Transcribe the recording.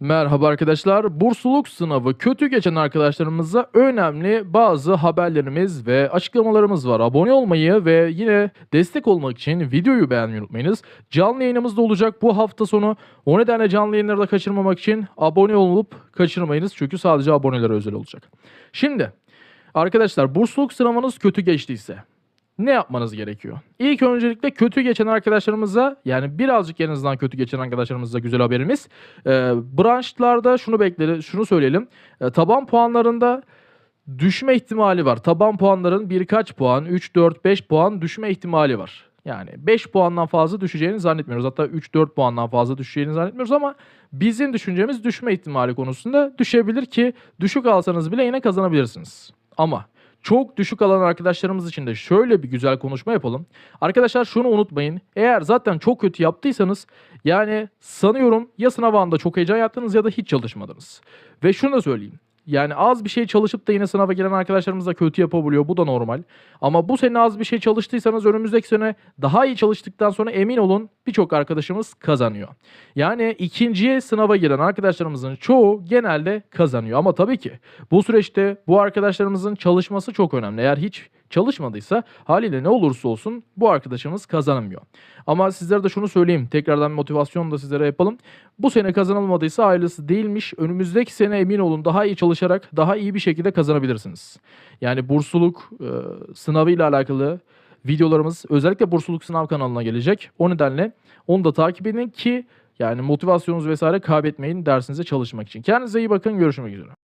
Merhaba arkadaşlar. Bursluluk sınavı kötü geçen arkadaşlarımıza önemli bazı haberlerimiz ve açıklamalarımız var. Abone olmayı ve yine destek olmak için videoyu beğenmeyi unutmayınız. Canlı yayınımız da olacak bu hafta sonu. O nedenle canlı yayınları da kaçırmamak için abone olup kaçırmayınız. Çünkü sadece abonelere özel olacak. Şimdi arkadaşlar bursluluk sınavınız kötü geçtiyse ne yapmanız gerekiyor? İlk öncelikle kötü geçen arkadaşlarımıza yani birazcık en azından kötü geçen arkadaşlarımıza güzel haberimiz. Ee, branşlarda şunu bekleriz, şunu söyleyelim. Ee, taban puanlarında düşme ihtimali var. Taban puanların birkaç puan, 3, 4, 5 puan düşme ihtimali var. Yani 5 puandan fazla düşeceğini zannetmiyoruz. Hatta 3-4 puandan fazla düşeceğini zannetmiyoruz ama bizim düşüncemiz düşme ihtimali konusunda düşebilir ki düşük alsanız bile yine kazanabilirsiniz. Ama çok düşük alan arkadaşlarımız için de şöyle bir güzel konuşma yapalım. Arkadaşlar şunu unutmayın. Eğer zaten çok kötü yaptıysanız yani sanıyorum ya sınav anında çok heyecan yaptınız ya da hiç çalışmadınız. Ve şunu da söyleyeyim. Yani az bir şey çalışıp da yine sınava giren arkadaşlarımız da kötü yapabiliyor. Bu da normal. Ama bu sene az bir şey çalıştıysanız önümüzdeki sene daha iyi çalıştıktan sonra emin olun birçok arkadaşımız kazanıyor. Yani ikinciye sınava giren arkadaşlarımızın çoğu genelde kazanıyor. Ama tabii ki bu süreçte bu arkadaşlarımızın çalışması çok önemli. Eğer hiç çalışmadıysa haliyle ne olursa olsun bu arkadaşımız kazanamıyor. Ama sizlere de şunu söyleyeyim. Tekrardan motivasyon da sizlere yapalım. Bu sene kazanılmadıysa ailesi değilmiş. Önümüzdeki sene emin olun daha iyi çalışarak daha iyi bir şekilde kazanabilirsiniz. Yani bursluluk e, sınavıyla alakalı videolarımız özellikle bursluluk sınav kanalına gelecek. O nedenle onu da takip edin ki yani motivasyonunuzu vesaire kaybetmeyin dersinize çalışmak için. Kendinize iyi bakın. Görüşmek üzere.